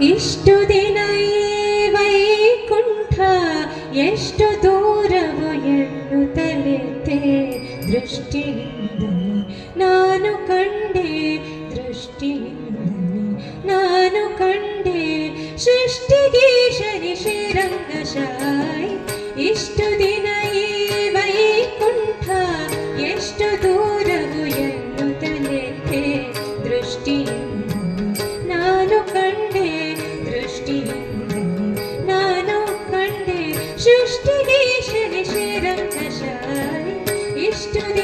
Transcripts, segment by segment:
ಇಷ್ಟು ದಿನ ವೈಕುಂಠ, ಎಷ್ಟು ದೂರವು ಎನ್ನುತ್ತಲಿದ್ದೆ ದೃಷ್ಟಿಯಿಂದಲೇ ನಾನು ಕಂಡೆ, ದೃಷ್ಟಿಯಿಂದಲೇ ನಾನು ಕಂಡೆ. ಸೃಷ್ಟಿಗೆ ಶನಿ ಶ್ರೀರಂಗಶ ইষ্ট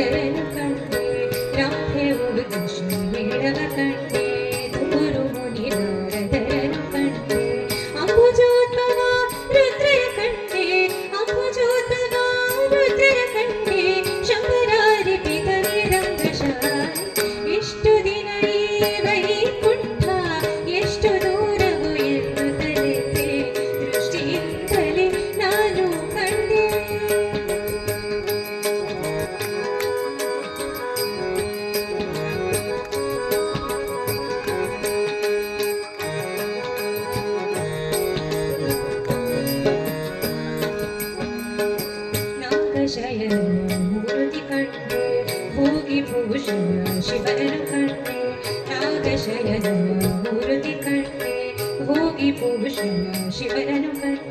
Baby. she went away.